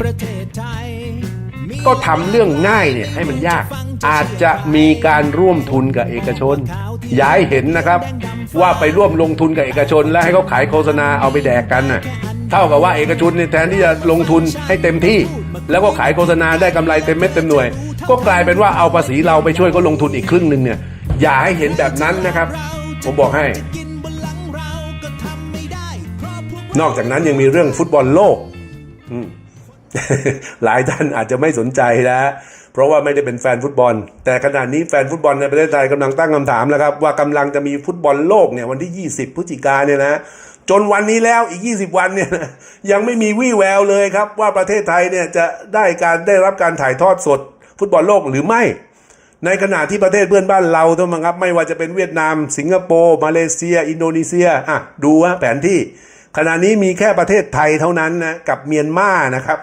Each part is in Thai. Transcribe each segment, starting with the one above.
ประเทศไทย ก็ทำเรื่องง่ายเนี่ยให้มันยาก อาจจะมีการร่วมทุนกับเอกชนย่าให้เห็นนะครับ ว่าไปร่วมลงทุนกับเอกชน แล้วให้เขาขายโฆษณาเอาไปแดกกันน่ะเท่ากับว่าเอกชนเนี่ยแทนที่จะลงทุนให้เต็มที่ แล้วก็ขายโฆษณาได้กำไรเต็มเม็ดเต็มหน่วย ก็กลายเป็นว่าเอาภาษีเราไปช่วยเขาลงทุนอีกครึ่งหนึ่งเนี่ยอย่าให้เห็นแบบนั้นนะครับ ผมบอกให้นบนหลังเราก็ทำไม่ได้เพราะพวกนอกจากนั้นยังมีเรื่องฟุตบอลโลก อืม หลายท่านอาจจะไม่สนใจนะเพราะว่าไม่ได้เป็นแฟนฟุตบอล แต่ขณะนี้แฟนฟุตบอลในประเทศไทยกำลังตั้งคำถามแล้วครับ ว่ากำลังจะมีฟุตบอลโลกเนี่ยวันที่ 20 พฤศจิกาเนี่ยนะจนวันนี้แล้วอีก 20 วันเนี่ยยังไม่มีวี่แววเลยครับ ว่าประเทศไทยเนี่ยจะได้การได้รับการถ่ายทอดสด ฟุตบอลโลกหรือไม่ ในขณะที่ประเทศเพื่อนบ้านเราทั้งนั้นครับ ไม่ว่าจะเป็นเวียดนาม สิงคโปร์มาเลเซีย อินโดนีเซียอะดูว่าแผนที่ ขณะนี้มีแค่ประเทศไทยเท่านั้นนะกับเมียนมานะครับ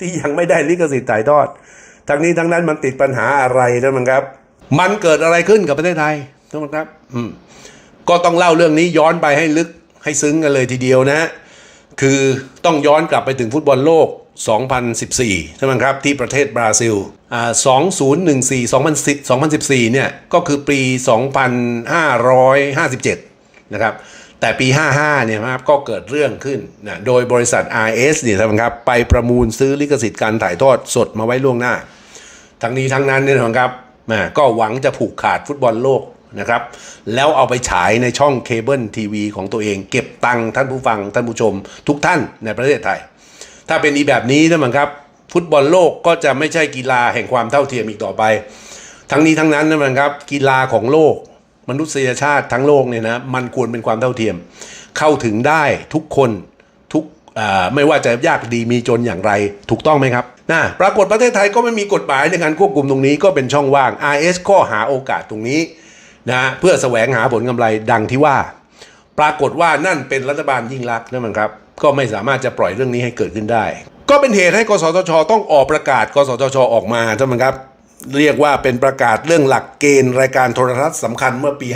ที่ยังไม่ได้ลิขสิทธิ์ถ่ายทอด ทั้งนี้ทั้งนั้นมันติดปัญหาอะไรท่านมันครับ มันเกิดอะไรขึ้นกับประเทศไทยท่านมันครับ อืมก็ต้องเล่าเรื่องนี้ย้อนไปให้ลึกให้ซึ้งกันเลยทีเดียวนะ คือต้องย้อนกลับไปถึงฟุตบอลโลก 2014 ใช่ไหมครับ ที่ประเทศบราซิล อ่า 2014 2014 เนี่ย ก็คือปี 2557 นะครับ แต่ปี 55 เนี่ยนะครับก็เกิดเรื่องขึ้นนะโดยบริษัท RS เนี่ยนะครับไปประมูลซื้อลิขสิทธิ์การถ่ายทอดสดมาไว้ล่วงหน้า ทั้งนี้ทั้งนั้นเนี่ยนะครับก็หวังจะผูกขาดฟุตบอลโลกนะครับ แล้วเอาไปฉายในช่องเคเบิลทีวีของตัวเอง เก็บตังค์ท่านผู้ฟังท่านผู้ชม ทุกท่านในประเทศไทย ถ้าเป็นอีแบบนี้นะครับ ฟุตบอลโลกก็จะไม่ใช่กีฬาแห่งความเท่าเทียมอีกต่อไป ทั้งนี้ทั้งนั้นนะครับกีฬาของโลก มนุษยชาติทั้งโลกเนี่ยนะมันควรเป็นความเท่าเทียม เข้าถึงได้ทุกคนทุกไม่ว่าจะยากดีมีจนอย่างไร ถูกต้องไหมครับนะปรากฏประเทศไทยก็ไม่มีกฎหมายในการควบคุมตรงนี้ก็เป็นช่องว่าง RS ก็หาโอกาสตรงนี้นะเพื่อแสวงหาผลกำไรดังที่ว่า ปรากฏว่านั่นเป็นรัฐบาลยิ่งรักนั่นมันครับก็ไม่สามารถจะปล่อยเรื่องนี้ให้เกิดขึ้นได้ ก็เป็นเหตุให้กสทช ต้องออกประกาศ กสทช ออกมาท่านมันครับ เรียกว่าเป็นประกาศเรื่องหลักเกณฑ์รายการโทรทัศน์สำคัญเมื่อปี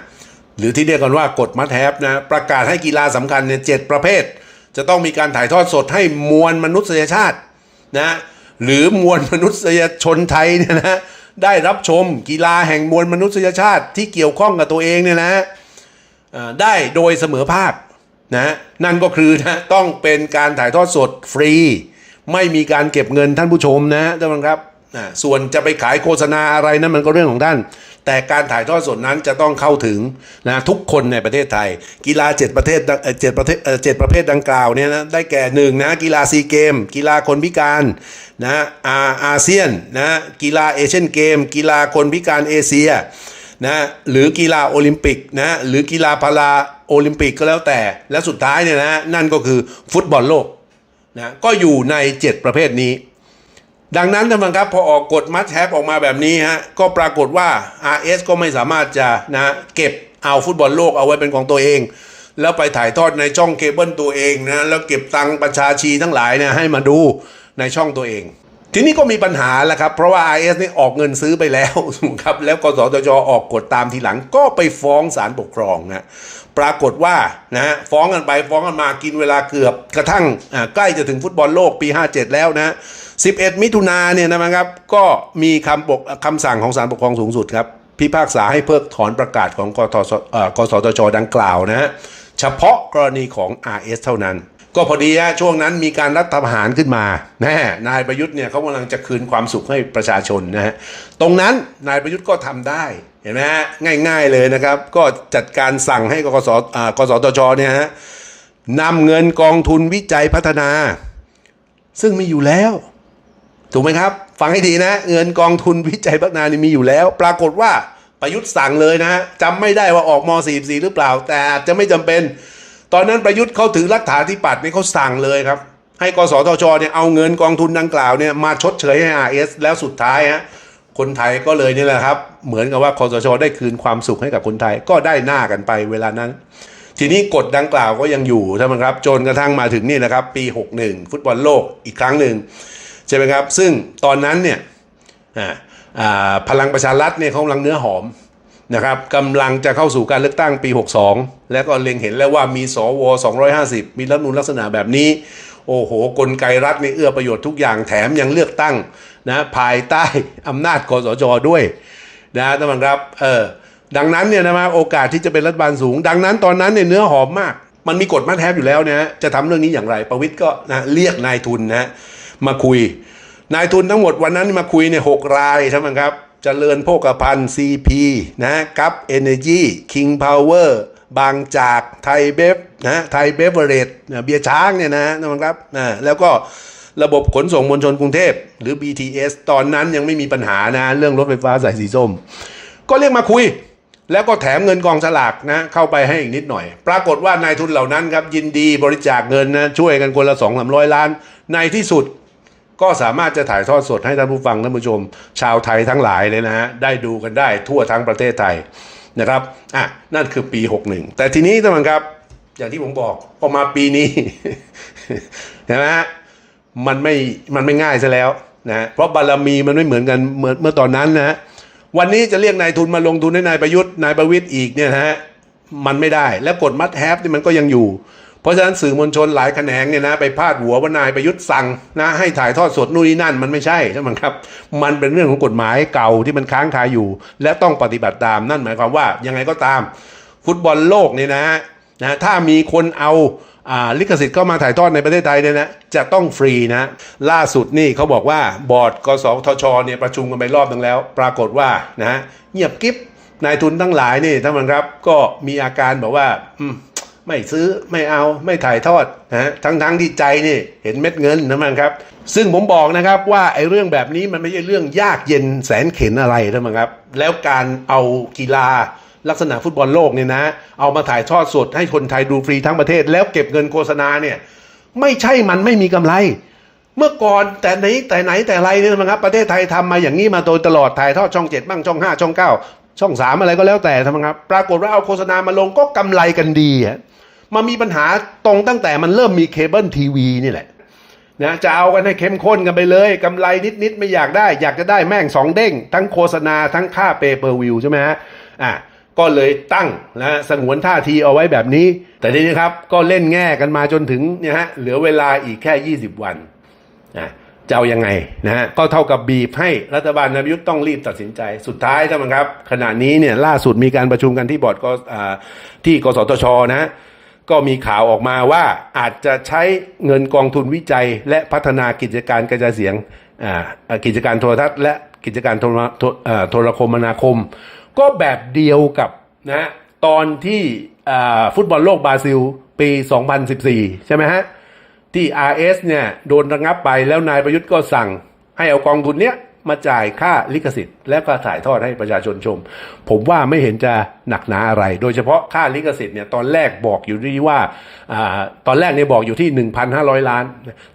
55 หรือที่เรียกกันว่ากฎมัดแทบนะประกาศให้กีฬาสำคัญเนี่ยเจ็ดประเภท จะต้องมีการถ่ายทอดสดให้มวลมนุษยชาตินะหรือมวลมนุษยชนไทยเนี่ยนะได้รับชมกีฬาแห่งมวลมนุษยชาติที่เกี่ยวข้องกับตัวเองเนี่ยนะได้โดยเสมอภาคนะนั่นก็คือนะต้องเป็นการถ่ายทอดสดฟรี ไม่มีการเก็บเงินท่านผู้ชมนะท่านผู้ชมครับ ส่วนจะไปขายโฆษณาอะไรนั้นมันก็เรื่องของท่าน แต่การถ่ายทอดสดนั้นจะต้องเข้าถึงนะทุกคนในประเทศไทย กีฬาเจ็ดประเทศเจ็ดประเทศเจ็ดประเภทดังกล่าวเนี่ยนะได้แก่หนึ่งนะกีฬาซีเกม กีฬาคนพิการนะอาอาเซียนนะกีฬาเอเชียนเกม กีฬาคนพิการเอเชียนะหรือกีฬาโอลิมปิกนะหรือกีฬาพาราโอลิมปิกก็แล้วแต่และสุดท้ายเนี่ยนะนั่นก็คือฟุตบอลโลกนะก็อยู่ใน 7 ประเภทนี้ ดังนั้นท่านผู้ชมครับพอออกกฎมัดแทบออกมาแบบนี้ฮะก็ปรากฏว่า RS ก็ไม่สามารถจะนะเก็บเอาฟุตบอลโลกเอาไว้เป็นของตัวเอง แล้วไปถ่ายทอดในช่องเคเบิลตัวเองนะแล้วเก็บตังค์ประชาชีทั้งหลายเนี่ยให้มาดูในช่องตัวเอง ทีนี้ก็มีปัญหาแล้วครับ เพราะว่า IS นี่ออกเงินซื้อไปแล้วครับแล้วกสทชออกกฎตามทีหลังก็ไปฟ้องศาลปกครองนะปรากฏว่านะฟ้องกันไปฟ้องกันมากินเวลาเกือบกระทั่งใกล้จะถึงฟุตบอลโลกปี 57 แล้วนะ 11 มิถุนาเนี่ยนะครับ ก็มีคำปกคำสั่งของศาลปกครองสูงสุดครับ พิพากษาให้เพิกถอนประกาศของกทสเอ่อกสทช ดังกล่าวนะฮะ เฉพาะกรณีของ RS เท่านั้น ก็พอดีฮะช่วงนั้นมีการรัฐประหารขึ้นมาแน่นายประยุทธ์เนี่ยเขากำลังจะคืนความสุขให้ประชาชนนะฮะ ตรงนั้นนายประยุทธ์ก็ทำได้เห็นไหมฮะง่ายๆเลยนะครับ ก็จัดการสั่งให้กสกสทชเนี่ยฮะนำเงินกองทุนวิจัยพัฒนา ซึ่งมีอยู่แล้ว ถูกไหมครับ ฟังให้ดีนะ เงินกองทุนวิจัยพัฒนานี่มีอยู่แล้ว ปรากฏว่าประยุทธ์สั่งเลยนะจำไม่ได้ว่าออกม .44 หรือเปล่า แต่อาจจะไม่จำเป็น ตอนนั้นประยุทธ์เขาถือรัฐาธิปัตย์นี่เขาสั่งเลยครับ ให้กสทชเนี่ยเอาเงินกองทุนดังกล่าวเนี่ยมาชดเชยให้ RS แล้วสุดท้ายฮะคนไทยก็เลยนี่แหละครับ เหมือนกับว่าคสชได้คืนความสุขให้กับคนไทยก็ได้หน้ากันไปเวลานั้น ทีนี้กฎดังกล่าวก็ยังอยู่ใช่ไหมครับ จนกระทั่งมาถึงนี่นะครับ ปี 61 ฟุตบอลโลกอีกครั้งหนึ่ง ใช่ไหมครับ ซึ่งตอนนั้นเนี่ยพลังประชารัฐเนี่ยเขากำลังเนื้อหอมนะครับกำลังจะเข้าสู่การเลือกตั้งปี 62 แล้วก็เล็งเห็นแล้วว่ามีสว 250 มีรัฐมนูลลักษณะแบบนี้ โอ้โห กลไกรัฐนี่เอื้อประโยชน์ทุกอย่างแถมยังเลือกตั้งนะภายใต้อำนาจคอสชด้วยนะท่านผู้ชมครับเออดังนั้นเนี่ยนะครับโอกาสที่จะเป็นรัฐบาลสูง ดังนั้นตอนนั้นเนี่ยเนื้อหอมมาก มันมีกฎมาแทบอยู่แล้วนะจะทำเรื่องนี้อย่างไรประวิทย์ก็นะเรียกนายทุนนะ มาคุย นายทุนทั้งหมดวันนั้นมาคุยเนี่ยหกรายใช่ไหมครับเจริญโภคภัณฑ์ CP นะกับเอเนจีคิงพาวเวอร์บางจากไทยเบฟนะไทยเบฟเวอร์เรจเบียร์ช้างเนี่ยนะนะครับนะแล้วก็ระบบขนส่งมวลชนกรุงเทพ หรือ BTS ตอนนั้นยังไม่มีปัญหานะเรื่องรถไฟฟ้าสายสีส้ม ก็เรียกมาคุย แล้วก็แถมเงินกองสลากนะเข้าไปให้อีกนิดหน่อย ปรากฏว่านายทุนเหล่านั้นครับยินดีบริจาคเงินนะช่วยกันคนละสองสามร้อยล้าน ในที่สุด ก็สามารถจะถ่ายทอดสดให้ท่านผู้ฟังท่านผู้ชม ชาวไทยทั้งหลายเลยนะฮะได้ดูกันได้ทั่วทั้งประเทศไทยนะครับอะนั่นคือปี 61 แต่ทีนี้ท่านผู้ชมครับอย่างที่ผมบอกพอมาปีนี้เห็นไหมฮะมันไม่มันไม่ง่ายซะแล้วนะเพราะบารมีมันไม่เหมือนกันเมื่อเมื่อตอนนั้นนะฮะวันนี้จะเรียกนายทุนมาลงทุนให้นายประยุทธ์นายประวิตย์อีกเนี่ยนะฮะมันไม่ได้และกฎมัดแฮปนี่มันก็ยังอยู่ เพราะฉะนั้นสื่อมวลชนหลายแขนงเนี่ยนะไปพาดหัวว่านายประยุทธ์สั่งนะให้ถ่ายทอดสดนู่นนี่นั่นมันไม่ใช่ใช่ไหมครับ มันเป็นเรื่องของกฎหมายเก่าที่มันค้างคาอยู่ และต้องปฏิบัติตามนั่นหมายความว่ายังไงก็ตาม ฟุตบอลโลกเนี่ยนะนะถ้ามีคนเอาอ่าลิขสิทธิ์เข้ามาถ่ายทอดในประเทศไทยเนี่ยนะจะต้องฟรีนะ ล่าสุดนี่เขาบอกว่าบอร์ดกสทชเนี่ยประชุมกันไปรอบนึงแล้ว ปรากฏว่านะเงียบกิ๊บนายทุนทั้งหลายนี่ท่านผู้ชมครับ ก็มีอาการบอกว่าอืม ไม่ซื้อไม่เอาไม่ถ่ายทอดนะฮะทั้งทั้งที่ใจนี่เห็นเม็ดเงินนะมันครับ ซึ่งผมบอกนะครับว่าไอ้เรื่องแบบนี้มันไม่ใช่เรื่องยากเย็นแสนเข็นอะไรนะมันครับ แล้วการเอากีฬาลักษณะฟุตบอลโลกเนี่ยนะ เอามาถ่ายทอดสดให้คนไทยดูฟรีทั้งประเทศ แล้วเก็บเงินโฆษณาเนี่ย ไม่ใช่มันไม่มีกำไรเมื่อก่อนแต่ไหนแต่ไหนแต่ไรเนี่ยนะครับประเทศไทยทำมาอย่างนี้มาโดยตลอดถ่ายทอดช่องเจ็ดบ้างช่องห้าช่องเก้า ช่องสามอะไรก็แล้วแต่ทำไมครับ ปรากฏว่าเอาโฆษณามาลงก็กำไรกันดีฮะมามีปัญหาตรงตั้งแต่มันเริ่มมีเคเบิลทีวีนี่แหละนะจะเอากันให้เข้มข้นกันไปเลยกำไรนิด ๆ ไม่อยากได้ อยากจะได้แม่งสองเด้ง ทั้งโฆษณาทั้งค่าเปเปอร์วิวใช่ไหมฮะอะก็เลยตั้งนะสงวนท่าทีเอาไว้แบบนี้ แต่ทีนี้ครับก็เล่นแง่กันมาจนถึงเนี่ยฮะเหลือเวลาอีกแค่ 20 วันนะ จะเอายังไงนะฮะก็เท่ากับบีบให้รัฐบาลนายกต้องรีบตัดสินใจ สุดท้ายท่านผู้ชมครับ ขณะนี้เนี่ยล่าสุดมีการประชุมกันที่บอร์ดกอ่าที่กสทชนะก็มีข่าวออกมาว่าอาจจะใช้เงินกองทุนวิจัย และพัฒนากิจการกระจายเสียงกิจการโทรทัศน์ และกิจการโทรโทรคมนาคม ก็แบบเดียวกับนะตอนที่ฟุตบอลโลกบราซิลปี 2014 ใช่ไหมฮะ ที่ RS เนี่ยโดนระงับไปแล้วนายประยุทธ์ก็สั่งให้เอากองทุนเนี้ยมาจ่ายค่าลิขสิทธิ์ แล้วก็ถ่ายทอดให้ประชาชนชม ผมว่าไม่เห็นจะหนักหนาอะไร โดยเฉพาะค่าลิขสิทธิ์เนี่ยตอนแรกบอกอยู่ที่ว่าอตอนแรกเนี่ยบอกอยู่ที่ 1,500 ล้าน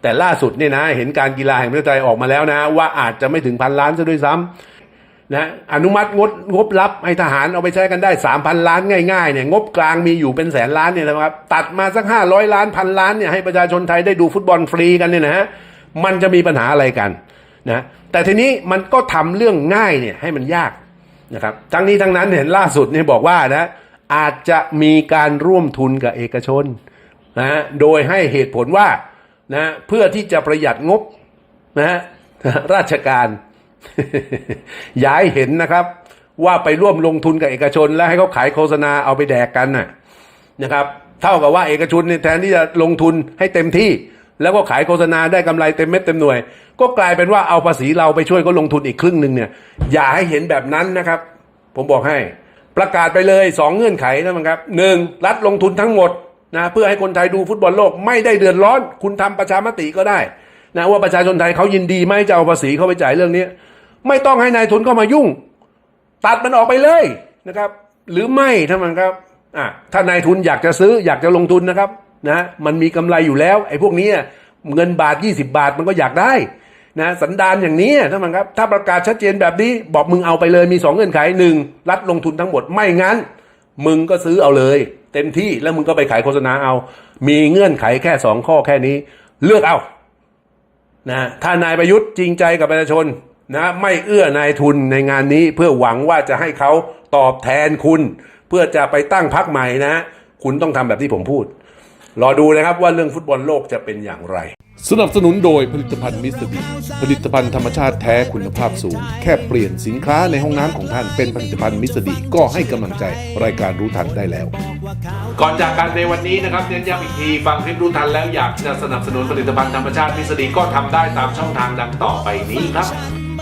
แต่ล่าสุดเนี่ยนะเห็นการกีฬาแห่งประเทศไทยออกมาแล้วนะ ว่าอาจจะไม่ถึงพันล้านซะด้วยซ้ำ นะอนุมัติงดงบรับให้ทหารเอาไปใช้กันได้สามพันล้านง่ายๆเนี่ยงบกลางมีอยู่เป็นแสนล้านเนี่ยนะครับ ตัดมาสักห้าร้อยล้านพันล้านเนี่ยให้ประชาชนไทยได้ดูฟุตบอลฟรีกันเนี่ยนะฮะมันจะมีปัญหาอะไรกันนะแต่ทีนี้มันก็ทำเรื่องง่ายเนี่ยให้มันยากนะครับทั้งนี้ทั้งนั้นเห็นล่าสุดเนี่ยบอกว่านะอาจจะมีการร่วมทุนกับเอกชนนะโดยให้เหตุผลว่านะเพื่อที่จะประหยัดงบนะฮะราชการ ย่าให้เห็นนะครับ ว่าไปร่วมลงทุนกับเอกชน แล้วให้เขาขายโฆษณาเอาไปแดกกันน่ะนะครับ เท่ากับว่าเอกชนเนี่ยแทนที่จะลงทุนให้เต็มที่ แล้วก็ขายโฆษณาได้กำไรเต็มเม็ดเต็มหน่วย ก็กลายเป็นว่าเอาภาษีเราไปช่วยเขาลงทุนอีกครึ่งหนึ่งเนี่ย อย่าให้เห็นแบบนั้นนะครับ ผมบอกให้ ประกาศไปเลยสองเงื่อนไขนะครับหนึ่งรัฐลงทุนทั้งหมดนะเพื่อให้คนไทยดูฟุตบอลโลกไม่ได้เดือดร้อน คุณทำประชามติก็ได้นะว่าประชาชนไทยเขายินดีไหมจะเอาภาษีเข้าไปจ่ายเรื่องนี้ ไม่ต้องให้นายทุนเข้ามายุ่ง ตัดมันออกไปเลยนะครับ หรือไม่ถ้ามันครับอะถ้านายทุนอยากจะซื้ออยากจะลงทุนนะครับนะมันมีกำไรอยู่แล้ว ไอ้พวกนี้เงินบาท 20 บาทมันก็อยากได้นะสันดานอย่างนี้ถ้านมันครับ ถ้าประกาศชัดเจนแบบนี้ บอกมึงเอาไปเลยมีสองเงื่อนไขหนึ่งรัฐลงทุนทั้งหมดไม่งั้น มึงก็ซื้อเอาเลย เต็มที่แล้วมึงก็ไปขายโฆษณาเอา มีเงื่อนไขแค่สองข้อแค่นี้ เลือกเอานะถ้านายประยุทธ์จริงใจกับประชาชน นะไม่เอื้อนายทุนในงานนี้เพื่อหวังว่าจะให้เขาตอบแทนคุณ เพื่อจะไปตั้งพักใหม่นะ คุณต้องทำแบบที่ผมพูด รอดูนะครับว่าเรื่องฟุตบอลโลกจะเป็นอย่างไรสนับสนุนโดยผลิตภัณฑ์มิสเตอร์ดีผลิตภัณฑ์ธรรมชาติแท้คุณภาพสูง แค่เปลี่ยนสินค้าในห้องน้ำของท่านเป็นผลิตภัณฑ์มิสเตอร์ดีก็ให้กำลังใจรายการรู้ทันได้แล้ว ก่อนจากกันในวันนี้นะครับเน้นย้ำอีกทีฟังคลิปรู้ทันแล้วอยากจะสนับสนุนผลิตภัณฑ์ธรรมชาติมิสดีก็ทำได้ตามช่องทางดังต่อไปนี้ครับ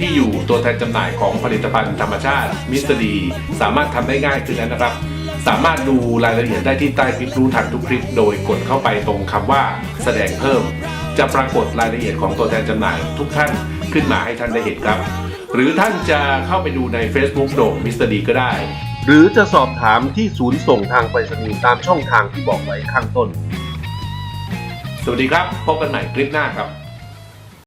ที่อยู่ตัวแทนจำหน่ายของผลิตภัณฑ์ธรรมชาติมิสดี สามารถทำได้ง่ายขึ้นแล้วนะครับ สามารถดูรายละเอียดได้ที่ใต้คลิปรู้ทันทุกคลิป โดยกดเข้าไปตรงคำว่าแสดงเพิ่ม จะปรากฏรายละเอียดของตัวแทนจำหน่ายทุกท่านขึ้นมาให้ท่านได้เห็นครับ หรือท่านจะเข้าไปดูใน Facebook โด่งมิสดีก็ได้ หรือจะสอบถามที่ศูนย์ส่งทางไปรษณีย์ตามช่องทางที่บอกไว้ข้างต้น สวัสดีครับ พบกันใหม่คลิปหน้าครับ